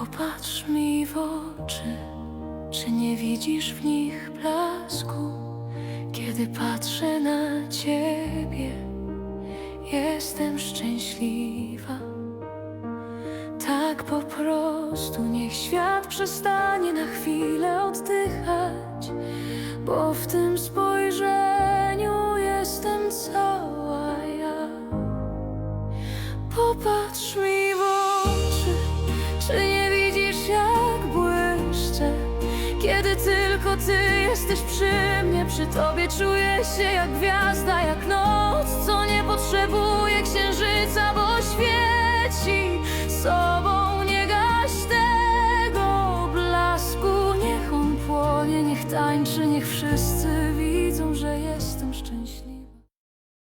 Popatrz mi w oczy, czy nie widzisz w nich blasku? Kiedy patrzę na ciebie, jestem szczęśliwa. Tak po prostu niech świat przestanie na chwilę oddychać, bo w tym spojrzeniu jestem cała ja. Popatrz mi tylko Ty jesteś przy mnie. Przy Tobie czuję się jak gwiazda, jak noc Co nie potrzebuje księżyca, bo świeci sobą. Nie gaś tego blasku Niech on płonie, niech tańczy, niech wszyscy widzą, że jestem szczęśliwy.